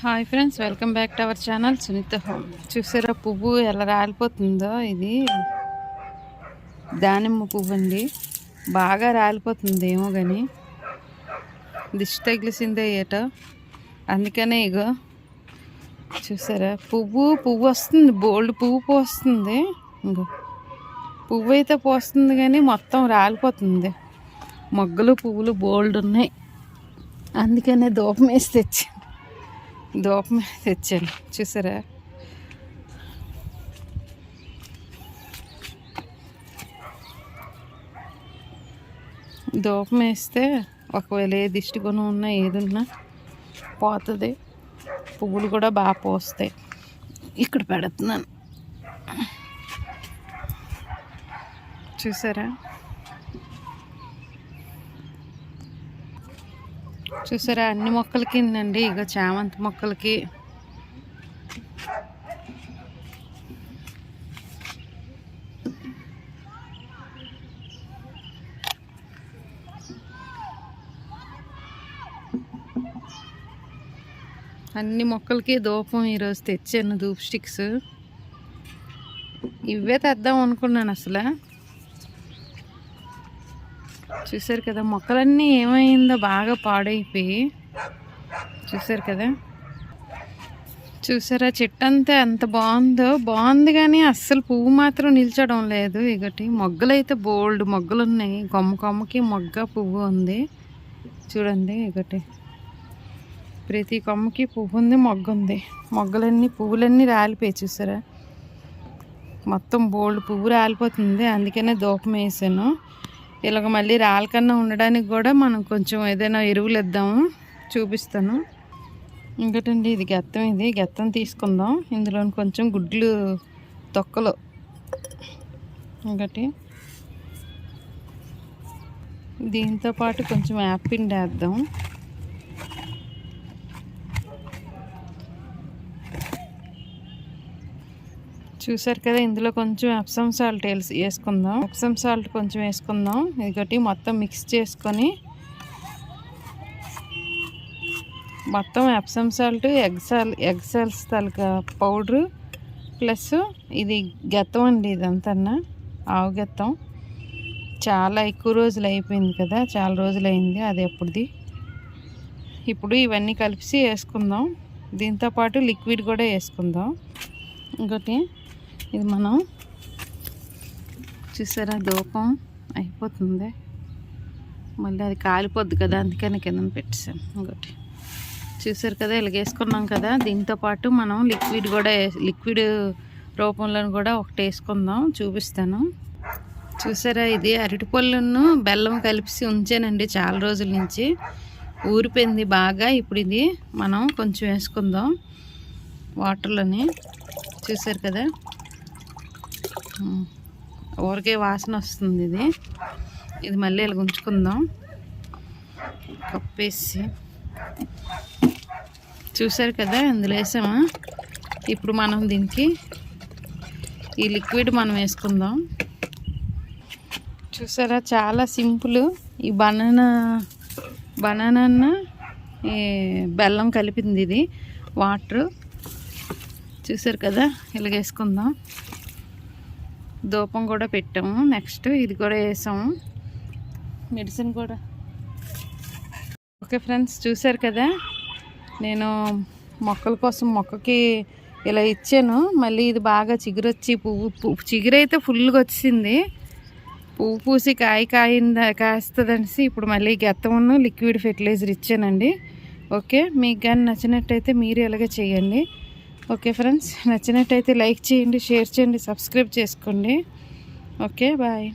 Hi friends welcome back to our channel Sunitha home చూసారా పువ్వు ఎలా రాలిపోతుందో ఇది? దానిమ్మ పువ్వు అండి. బాగా రాలిపోతుంది ఏమో కానీ దిష్టి తగిలిసిందే ఏట. అందుకనే ఇగో చూసారా పువ్వు పువ్వు వస్తుంది బోల్డ్ పువ్వు పోస్తుంది. ఇంకో పువ్వు అయితే పోస్తుంది కానీ మొత్తం రాలిపోతుంది. మొగ్గలు పువ్వులు బోల్డ్ ఉన్నాయి. అందుకనే దూపం వేసి తెచ్చి దూపం తెచ్చాను. చూసారా? దూపం వేస్తే ఒకవేళ ఏ దిష్టి గుణం ఉన్నా ఏది ఉన్నా పోతుంది. పువ్వులు కూడా బాగా పోస్తాయి. ఇక్కడ పెడుతున్నాను. చూసారా? చూసారా? అన్ని మొక్కలకి ఉందండి ఇక చామంతి మొక్కలకి. అన్ని మొక్కలకి దూపం ఈరోజు తెచ్చాను ధూప్ స్టిక్స్. ఇవే తెద్దాం అనుకున్నాను అసలు. చూసారు కదా మొక్కలన్నీ ఏమైందో బాగా పాడైపోయి. చూసారు కదా? చూసారా చెట్టు అంతా ఎంత బాగుందో? బాగుంది కానీ అస్సలు పువ్వు మాత్రం నిల్చడం లేదు. ఇకటి మొగ్గలు అయితే బోల్డ్ మొగ్గలు ఉన్నాయి కొమ్మ కొమ్మకి మొగ్గ పువ్వు ఉంది. చూడండి ఇకటి ప్రతి కొమ్మకి పువ్వు ఉంది మొగ్గ ఉంది. మొగ్గలన్నీ పువ్వులన్నీ రాలిపోయి చూసారా మొత్తం బోల్డ్ పువ్వు రాలిపోతుంది. అందుకనే దూపం వేసాను. ఇలాగ మళ్ళీ రాళ్ళకన్నా ఉండడానికి కూడా మనం కొంచెం ఏదైనా ఎరువులు ఇద్దాము చూపిస్తాను. ఇంకటండి ఇది గెత్తం ఇది. గెత్తం తీసుకుందాం. ఇందులో కొంచెం గుడ్లు తొక్కలు. ఇంకటి. దీంతో పాటు కొంచెం యాపిండి వేద్దాం. చూసారు కదా ఇందులో కొంచెం ఎప్సమ్ సాల్ట్ వేసుకుందాం. ఎప్సమ్ సాల్ట్ కొంచెం వేసుకుందాం. ఇదొకటి మొత్తం మిక్స్ చేసుకొని మొత్తం ఎప్సమ్ సాల్ట్ ఎగ్సాల్ ఎగ్సాల్స్ తలక పౌడరు ప్లస్ ఇది గెత్తం అండి ఇదంతా ఆవు గెత్తం. చాలా ఎక్కువ రోజులు అయిపోయింది కదా చాలా రోజులు అయింది అది ఎప్పుడుది. ఇప్పుడు ఇవన్నీ కలిపి వేసుకుందాం. దీంతోపాటు లిక్విడ్ కూడా వేసుకుందాం. ఇంకోటి ఇది మనం చూసారా? దూపం అయిపోతుంది. మళ్ళీ అది కాలిపోద్ది కదా అందుకని కింద పెట్టేసాను ఇంకోటి. చూసారు కదా ఇలాగేసుకున్నాం కదా. దీంతో పాటు మనం లిక్విడ్ కూడా లిక్విడ్ రూపంలో కూడా ఒకటి వేసుకుందాం చూపిస్తాను. చూసారా ఇది అరటిపళ్ళను బెల్లం కలిపి ఉంచానండి చాలా రోజుల నుంచి. ఊరిపోయింది బాగా. ఇప్పుడు ఇది మనం కొంచెం వేసుకుందాం. వాటర్లోని. చూసారు కదా? ఊరికే వాసన వస్తుంది ఇది. ఇది మళ్ళీ ఇలా ఉంచుకుందాం కప్పేసి. చూసారు కదా ఇందులో వేసామా? ఇప్పుడు మనం దీనికి ఈ లిక్విడ్ మనం వేసుకుందాం. చూసారా చాలా సింపుల్. ఈ బనానా బనానా ఈ బెల్లం కలిపింది ఇది వాటర్. చూసారు కదా ఇలాగేసుకుందాం దూపం ధూపం కూడా పెట్టాము. నెక్స్ట్ ఇది కూడా వేసాము. మెడిసిన్ కూడా. ఓకే ఫ్రెండ్స్ చూసారు కదా? నేను మొక్కల కోసం మొక్కకి ఇలా ఇచ్చాను. మళ్ళీ ఇది బాగా చిగురొచ్చి పువ్వు పువ్వు చిగురైతే ఫుల్గా వచ్చింది పువ్వు పూసి కాయ కాయింద కాస్తుందనేసి ఇప్పుడు మళ్ళీ గెత్తమును లిక్విడ్ ఫెర్టిలైజర్ ఇచ్చానండి. ఓకే మీకు కానీ నచ్చినట్టయితే మీరు ఇలాగే చేయండి. ఓకే ఫ్రెండ్స్ నచ్చినట్టయితే లైక్ చేయండి షేర్ చేయండి సబ్స్క్రైబ్ చేసుకోండి. Okay bye.